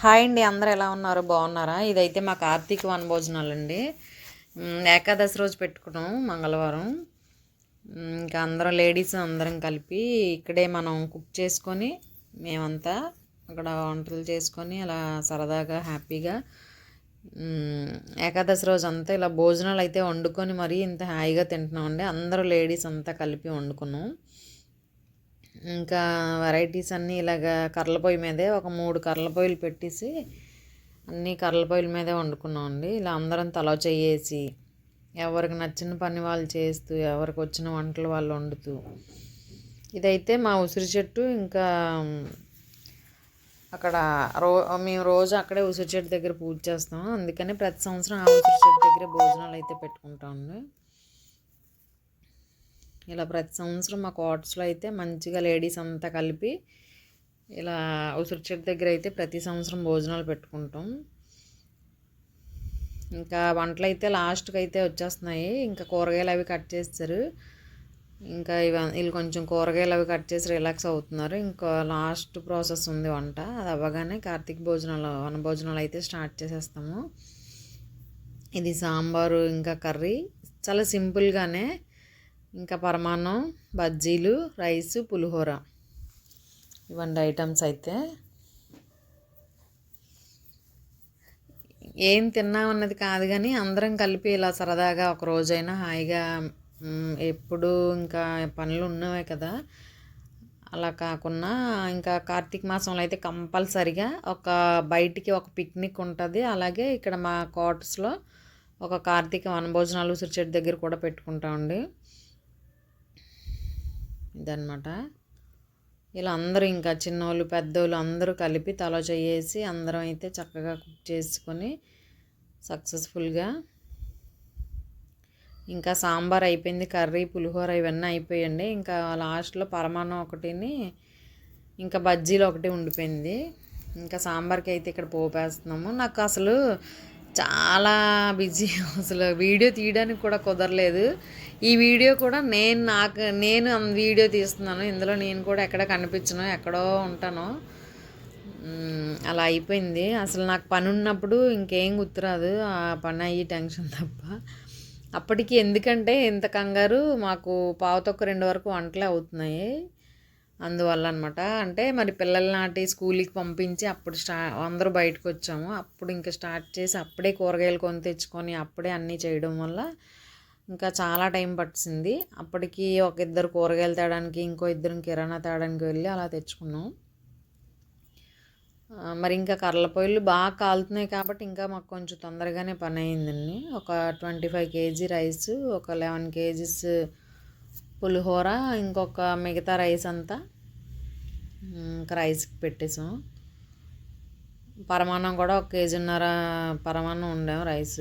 Hi అండి అందరూ ఎలా ఉన్నారు? బాగున్నారా? ఇదైతే మా కార్తీక వనభోజనాలు అండి ఏకాదశి రోజు పెట్టుకున్నాం మంగళవారం. ఇంకా అందరం లేడీస్ అందరం కలిపి ఇక్కడే మనం కుక్ చేసుకొని మేమంతా అక్కడ వంటలు చేసుకొని అలా సరదాగా హ్యాపీగా ఏకాదశి రోజు అంతా ఇలా భోజనాలు అయితే వండుకొని మరీ ఇంత హాయిగా తింటున్నామండి. అందరూ లేడీస్ అంతా కలిపి వండుకున్నాం. ఇంకా వెరైటీస్ అన్నీ ఇలాగ కర్రల పొయ్యి మీదే ఒక మూడు కర్రల పొయ్యిలు పెట్టేసి అన్నీ కర్రల పొయ్యిల మీదే వండుకున్నాం అండి ఇలా అందరం తలో చేసి ఎవరికి నచ్చిన పని వాళ్ళు చేస్తూ ఎవరికి వచ్చిన వంటలు వాళ్ళు వండుతూ. ఇదైతే మా ఉసిరి చెట్టు ఇంకా అక్కడ రో మేము రోజు అక్కడే ఉసిరి చెట్టు దగ్గర పూజ చేస్తాం అందుకని ప్రతి సంవత్సరం ఆ ఉసిరి చెట్టు దగ్గర భోజనాలు అయితే పెట్టుకుంటామండి. ఇలా ప్రతి సంవత్సరం మా క్వార్టర్స్లో అయితే మంచిగా లేడీస్ అంతా కలిపి ఇలా ఉసిరి చెట్టు దగ్గర అయితే ప్రతి సంవత్సరం భోజనాలు పెట్టుకుంటాం. ఇంకా వంటలు అయితే లాస్ట్కి అయితే వచ్చేస్తున్నాయి. ఇంకా కూరగాయలు అవి కట్ చేస్తారు. ఇంకా ఇవి వీళ్ళు కొంచెం కూరగాయలు అవి కట్ చేసి రిలాక్స్ అవుతున్నారు. ఇంకా లాస్ట్ ప్రాసెస్ ఉంది వంట. అది అవ్వగానే కార్తీక భోజనాలు వన భోజనాలు అయితే స్టార్ట్ చేసేస్తాము. ఇది సాంబారు ఇంకా కర్రీ. చాలా సింపుల్గానే ఇంకా పరమాన్నం బజ్జీలు రైస్ పులిహోర. ఇవన్నీ ఐటమ్స్ అయితే. ఏం తిన్నామన్నది కాదు కానీ అందరం కలిపి ఇలా సరదాగా ఒక రోజైనా హాయిగా ఎప్పుడు ఇంకా పనులు ఉన్నవే కదా. అలా కాకుండా ఇంకా కార్తీక మాసంలో అయితే కంపల్సరిగా ఒక బయటికి ఒక పిక్నిక్ ఉంటుంది. అలాగే ఇక్కడ మా క్వార్టర్స్లో ఒక కార్తీక వనభోజనాలు ఉసిరి చెట్టు దగ్గర కూడా పెట్టుకుంటామండి. ఇదన్నమాట. ఇలా అందరూ ఇంకా చిన్నోళ్ళు పెద్దోళ్ళు అందరూ కలిపి తల చేసి అందరం అయితే చక్కగా కుక్ చేసుకొని సక్సెస్ఫుల్గా ఇంకా సాంబార్ అయిపోయింది కర్రీ పులిహోర ఇవన్నీ అయిపోయండి ఇంకా లాస్ట్లో పరమాన్నం ఒకటిని ఇంకా బజ్జీలు ఒకటి ఉండిపోయింది. ఇంకా సాంబార్కి అయితే ఇక్కడ పోపేస్తున్నాము. నాకు అసలు చాలా బిజీ అసలు వీడియో తీయడానికి కూడా కుదరలేదు. ఈ వీడియో కూడా నేను నాకు నేను వీడియో తీస్తున్నాను. ఇందులో నేను కూడా ఎక్కడ కనిపించను ఎక్కడో ఉంటాను. అలా అయిపోయింది. అసలు నాకు పని ఉన్నప్పుడు ఇంకేం గుర్తురాదు. ఆ పని అయ్యి టెన్షన్ తప్ప. అప్పటికి ఎందుకంటే ఇంత కంగారు మాకు పావుతొక్క రెండు వరకు వంటలే అవుతున్నాయి. అందువల్ల అనమాట అంటే మరి పిల్లల నాటి స్కూల్కి పంపించి అప్పుడు స్టా అందరూ బయటకు వచ్చాము అప్పుడు ఇంకా స్టార్ట్ చేసి అప్పుడే కూరగాయలు కొని తెచ్చుకొని అప్పుడే అన్నీ చేయడం వల్ల ఇంకా చాలా టైం పట్టింది. అప్పటికి ఒక ఇద్దరు కూరగాయలు తేడానికి ఇంకో ఇద్దరు కిరాణా తేడానికి వెళ్ళి అలా తెచ్చుకున్నాం. మరి ఇంకా కర్రల పొయ్యిలు బాగా కాలుతున్నాయి కాబట్టి ఇంకా మాకు కొంచెం తొందరగానే పని అయిందండి ఒక ట్వంటీ ఫైవ్ కేజీ రైస్ ఒక లెవెన్ కేజీస్ పులిహోర ఇంకొక మిగతా రైస్ అంతా ఇంకా రైస్కి పెట్టేసాం. పరమాన్నం కూడా ఒక కేజీన్నర పరమాన్నం ఉండాం రైస్.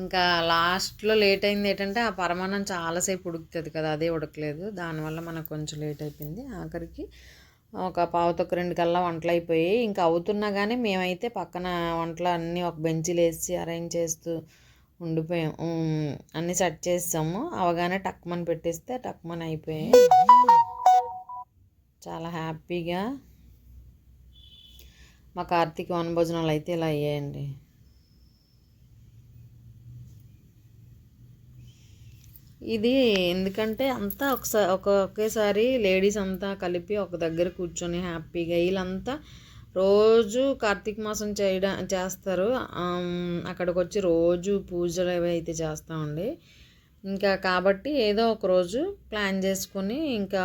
ఇంకా లాస్ట్లో లేట్ అయింది ఏంటంటే ఆ పరమాన్నం చాలాసేపు ఉడుకుతుంది కదా అదే ఉడకలేదు. దానివల్ల మనకు కొంచెం లేట్ అయిపోయింది ఆఖరికి ఒక పావుతొక్క రెండు కల్లా వంటలు అయిపోయాయి ఇంకా అవుతున్నా కానీ మేమైతే పక్కన వంటలు అన్నీ ఒక బెంచీలు వేసి అరేంజ్ చేస్తూ ఉండిపోయాం. అన్నీ సెట్ చేసాము అవగానే టక్మన్ పెట్టేస్తే టక్మన్ అయిపోయాయి చాలా హ్యాపీగా మా కార్తీక వనభోజనాలు అయితే ఇలా అయ్యాయండి. ఇది ఎందుకంటే అంతా ఒకసారి ఒక ఒకేసారి లేడీస్ అంతా కలిపి ఒక దగ్గర కూర్చొని హ్యాపీగా వీళ్ళంతా రోజు కార్తీక మాసం చేయడం చేస్తారు. అక్కడికి వచ్చి రోజు పూజలు అవి అయితే చేస్తామండి. ఇంకా కాబట్టి ఏదో ఒక రోజు ప్లాన్ చేసుకొని ఇంకా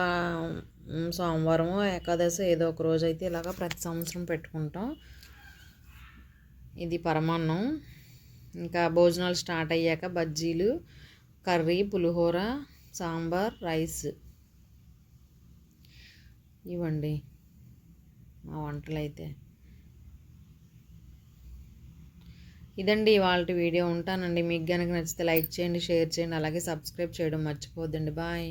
సోమవారం ఏకాదశి ఏదో ఒక రోజు అయితే ఇలాగ ప్రతి సంవత్సరం పెట్టుకుంటాం. ఇది పరమాన్నం. ఇంకా భోజనాలు స్టార్ట్ అయ్యాక బజ్జీలు కర్రీ పులిహోర సాంబార్ రైస్. ఇవ్వండి మా వంటలు అయితే ఇదండి ఇవాళ వీడియో ఉంటానండి. మీకు కనుక నచ్చితే లైక్ చేయండి షేర్ చేయండి అలాగే సబ్స్క్రైబ్ చేయడం మర్చిపోద్దండి బాయ్.